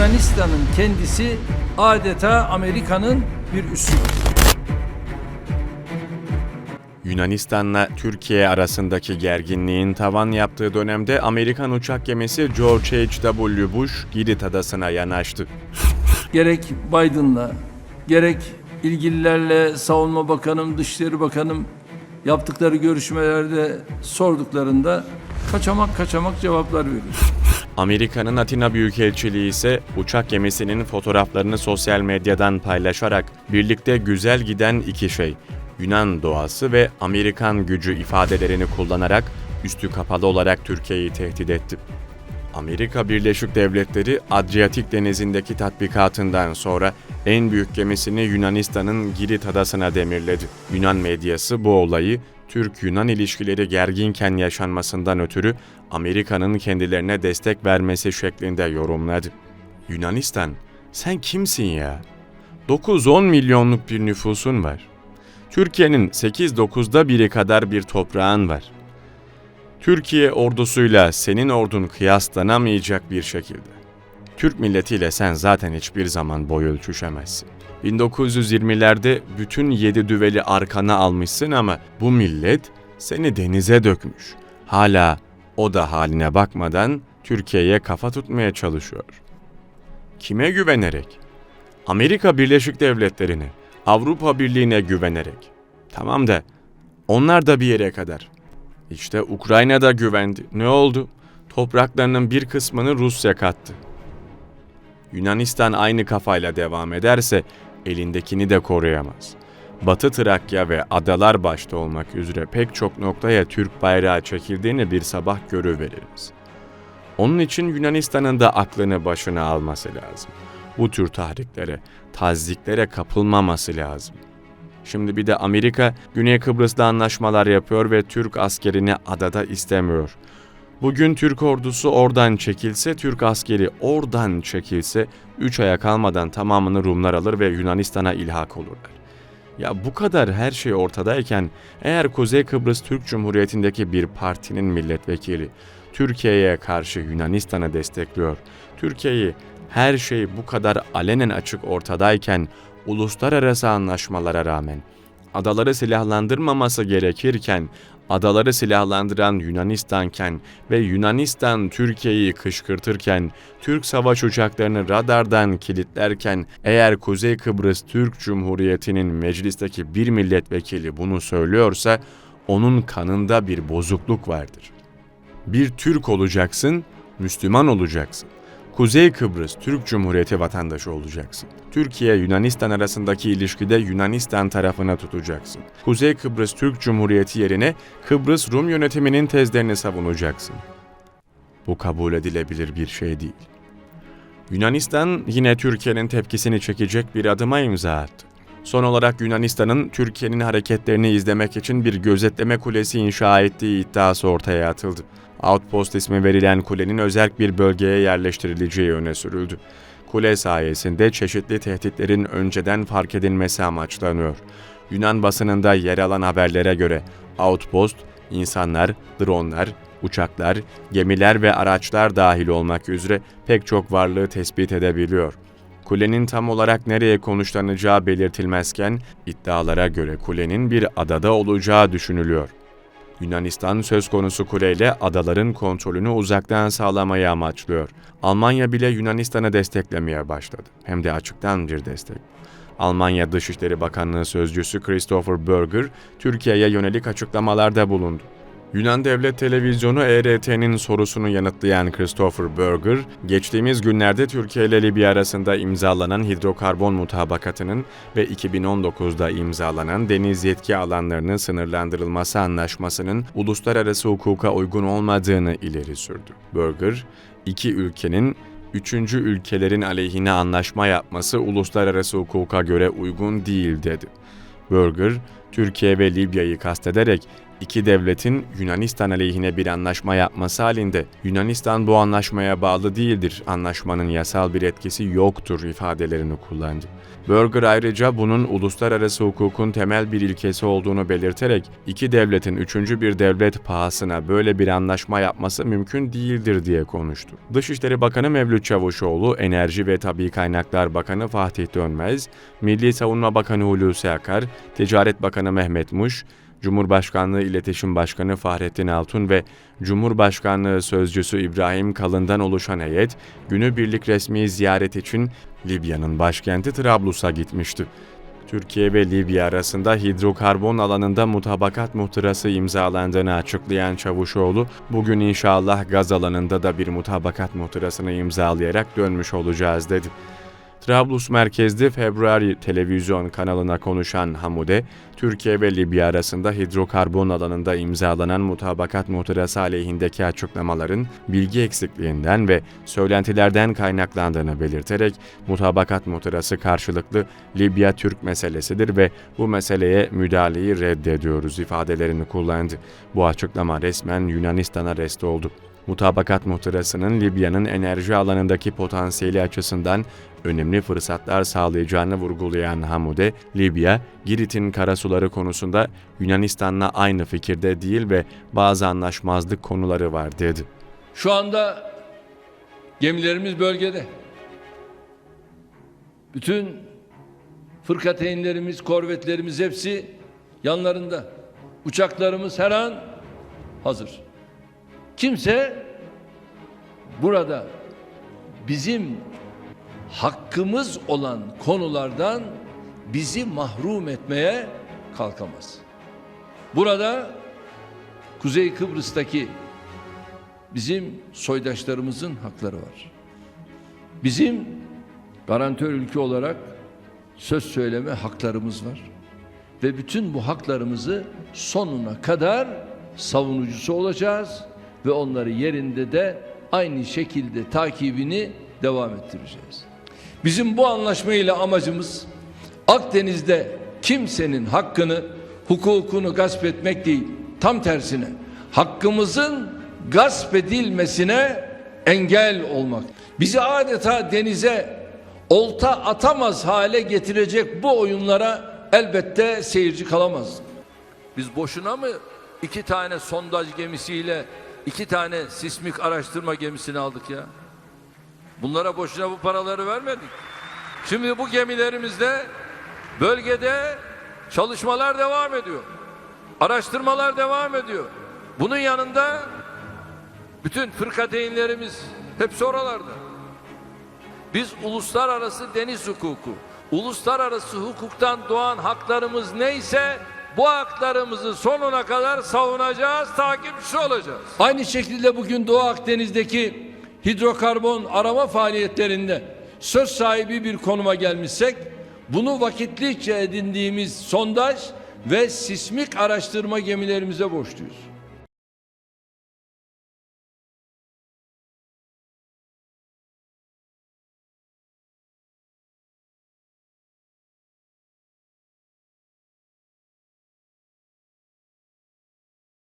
Yunanistan'ın kendisi adeta Amerika'nın bir üssüdür. Yunanistan'la Türkiye arasındaki gerginliğin tavan yaptığı dönemde Amerikan uçak gemisi George H.W. Bush Girit adasına yanaştı. Gerek Biden'la, gerek ilgililerle Savunma Bakanım, Dışişleri Bakanım yaptıkları görüşmelerde sorduklarında kaçamak kaçamak cevaplar veriyor. Amerika'nın Atina Büyükelçiliği ise uçak gemisinin fotoğraflarını sosyal medyadan paylaşarak birlikte güzel giden iki şey, Yunan doğası ve Amerikan gücü ifadelerini kullanarak üstü kapalı olarak Türkiye'yi tehdit etti. Amerika Birleşik Devletleri Adriyatik Denizi'ndeki tatbikatından sonra en büyük gemisini Yunanistan'ın Girit adasına demirledi. Yunan medyası bu olayı Türk-Yunan ilişkileri gerginken yaşanmasından ötürü Amerika'nın kendilerine destek vermesi şeklinde yorumladı. Yunanistan, sen kimsin ya? 9-10 milyonluk bir nüfusun var. Türkiye'nin 8-9'da biri kadar bir toprağın var. Türkiye ordusuyla senin ordun kıyaslanamayacak bir şekilde. Türk milletiyle sen zaten hiçbir zaman boy ölçüşemezsin. 1920'lerde bütün yedi düveli arkana almışsın ama bu millet seni denize dökmüş. Hala o da haline bakmadan Türkiye'ye kafa tutmaya çalışıyor. Kime güvenerek? Amerika Birleşik Devletleri'ne, Avrupa Birliği'ne güvenerek. Tamam da onlar da bir yere kadar. İşte Ukrayna'da güvendi. Ne oldu? Topraklarının bir kısmını Rusya kattı. Yunanistan aynı kafayla devam ederse elindekini de koruyamaz. Batı Trakya ve adalar başta olmak üzere pek çok noktaya Türk bayrağı çekildiğini bir sabah görüveririz. Onun için Yunanistan'ın da aklını başına alması lazım. Bu tür tahriklere, tazdiklere kapılmaması lazım. Şimdi bir de Amerika Güney Kıbrıs'ta anlaşmalar yapıyor ve Türk askerini adada istemiyor. Bugün Türk ordusu oradan çekilse, Türk askeri oradan çekilse 3 aya kalmadan tamamını Rumlar alır ve Yunanistan'a ilhak olurlar. Ya bu kadar her şey ortadayken eğer Kuzey Kıbrıs Türk Cumhuriyeti'ndeki bir partinin milletvekili Türkiye'ye karşı Yunanistan'ı destekliyor, Türkiye'yi her şey bu kadar alenen açık ortadayken uluslararası anlaşmalara rağmen adaları silahlandırmaması gerekirken adaları silahlandıran Yunanistanken ve Yunanistan Türkiye'yi kışkırtırken, Türk savaş uçaklarını radardan kilitlerken eğer Kuzey Kıbrıs Türk Cumhuriyeti'nin meclisteki bir milletvekili bunu söylüyorsa onun kanında bir bozukluk vardır. Bir Türk olacaksın, Müslüman olacaksın. Kuzey Kıbrıs Türk Cumhuriyeti vatandaşı olacaksın. Türkiye Yunanistan arasındaki ilişkide Yunanistan tarafına tutacaksın. Kuzey Kıbrıs Türk Cumhuriyeti yerine Kıbrıs Rum yönetiminin tezlerini savunacaksın. Bu kabul edilebilir bir şey değil. Yunanistan yine Türkiye'nin tepkisini çekecek bir adıma imza attı. Son olarak Yunanistan'ın Türkiye'nin hareketlerini izlemek için bir gözetleme kulesi inşa ettiği iddiası ortaya atıldı. Outpost ismi verilen kulenin özel bir bölgeye yerleştirileceği öne sürüldü. Kule sayesinde çeşitli tehditlerin önceden fark edilmesi amaçlanıyor. Yunan basınında yer alan haberlere göre Outpost, insanlar, dronlar, uçaklar, gemiler ve araçlar dahil olmak üzere pek çok varlığı tespit edebiliyor. Kulenin tam olarak nereye konuşlanacağı belirtilmezken iddialara göre kulenin bir adada olacağı düşünülüyor. Yunanistan söz konusu kuleyle adaların kontrolünü uzaktan sağlamayı amaçlıyor. Almanya bile Yunanistan'ı desteklemeye başladı. Hem de açıktan bir destek. Almanya Dışişleri Bakanlığı Sözcüsü Christopher Berger, Türkiye'ye yönelik açıklamalarda bulundu. Yunan Devlet Televizyonu ERT'nin sorusunu yanıtlayan Christopher Berger, geçtiğimiz günlerde Türkiye ile Libya arasında imzalanan hidrokarbon mutabakatının ve 2019'da imzalanan deniz yetki alanlarının sınırlandırılması anlaşmasının uluslararası hukuka uygun olmadığını ileri sürdü. Berger, iki ülkenin üçüncü ülkelerin aleyhine anlaşma yapması uluslararası hukuka göre uygun değil dedi. Berger, Türkiye ve Libya'yı kastederek İki devletin Yunanistan aleyhine bir anlaşma yapması halinde Yunanistan bu anlaşmaya bağlı değildir, anlaşmanın yasal bir etkisi yoktur ifadelerini kullandı. Berger ayrıca bunun uluslararası hukukun temel bir ilkesi olduğunu belirterek iki devletin üçüncü bir devlet pahasına böyle bir anlaşma yapması mümkün değildir diye konuştu. Dışişleri Bakanı Mevlüt Çavuşoğlu, Enerji ve Tabi Kaynaklar Bakanı Fatih Dönmez, Milli Savunma Bakanı Hulusi Akar, Ticaret Bakanı Mehmet Muş, Cumhurbaşkanlığı İletişim Başkanı Fahrettin Altun ve Cumhurbaşkanlığı Sözcüsü İbrahim Kalın'dan oluşan heyet, günübirlik resmi ziyaret için Libya'nın başkenti Trablus'a gitmişti. Türkiye ve Libya arasında hidrokarbon alanında mutabakat muhtırası imzalandığını açıklayan Çavuşoğlu, bugün inşallah gaz alanında da bir mutabakat muhtırasını imzalayarak dönmüş olacağız dedi. Trablus merkezli Februari televizyon kanalına konuşan Hamude, Türkiye ve Libya arasında hidrokarbon alanında imzalanan mutabakat muhtırası aleyhindeki açıklamaların bilgi eksikliğinden ve söylentilerden kaynaklandığını belirterek mutabakat muhtırası karşılıklı Libya-Türk meselesidir ve bu meseleye müdahaleyi reddediyoruz ifadelerini kullandı. Bu açıklama resmen Yunanistan'a rest oldu. Mutabakat muhtırasının Libya'nın enerji alanındaki potansiyeli açısından önemli fırsatlar sağlayacağını vurgulayan Hamude, Libya, Girit'in karasuları konusunda Yunanistan'la aynı fikirde değil ve bazı anlaşmazlık konuları var dedi. Şu anda gemilerimiz bölgede. Bütün fırkateynlerimiz, korvetlerimiz hepsi yanlarında. Uçaklarımız her an hazır. Kimse burada bizim hakkımız olan konulardan bizi mahrum etmeye kalkamaz. Burada Kuzey Kıbrıs'taki bizim soydaşlarımızın hakları var. Bizim garantör ülke olarak söz söyleme haklarımız var. Ve bütün bu haklarımızı sonuna kadar savunucusu olacağız ve onları yerinde de aynı şekilde takibini devam ettireceğiz. Bizim bu anlaşmayla amacımız Akdeniz'de kimsenin hakkını, hukukunu gasp etmek değil. Tam tersine hakkımızın gasp edilmesine engel olmak. Bizi adeta denize olta atamaz hale getirecek bu oyunlara elbette seyirci kalamaz. Biz boşuna mı iki tane sondaj gemisiyle iki tane sismik araştırma gemisini aldık ya? Bunlara boşuna bu paraları vermedik. Şimdi bu gemilerimizde bölgede çalışmalar devam ediyor. Araştırmalar devam ediyor. Bunun yanında bütün fırkateynlerimiz hepsi oralarda. Biz uluslararası deniz hukuku, uluslararası hukuktan doğan haklarımız neyse bu haklarımızı sonuna kadar savunacağız, takipçisi olacağız. Aynı şekilde bugün Doğu Akdeniz'deki hidrokarbon arama faaliyetlerinde söz sahibi bir konuma gelmişsek bunu vakitlice edindiğimiz sondaj ve sismik araştırma gemilerimize borçluyuz.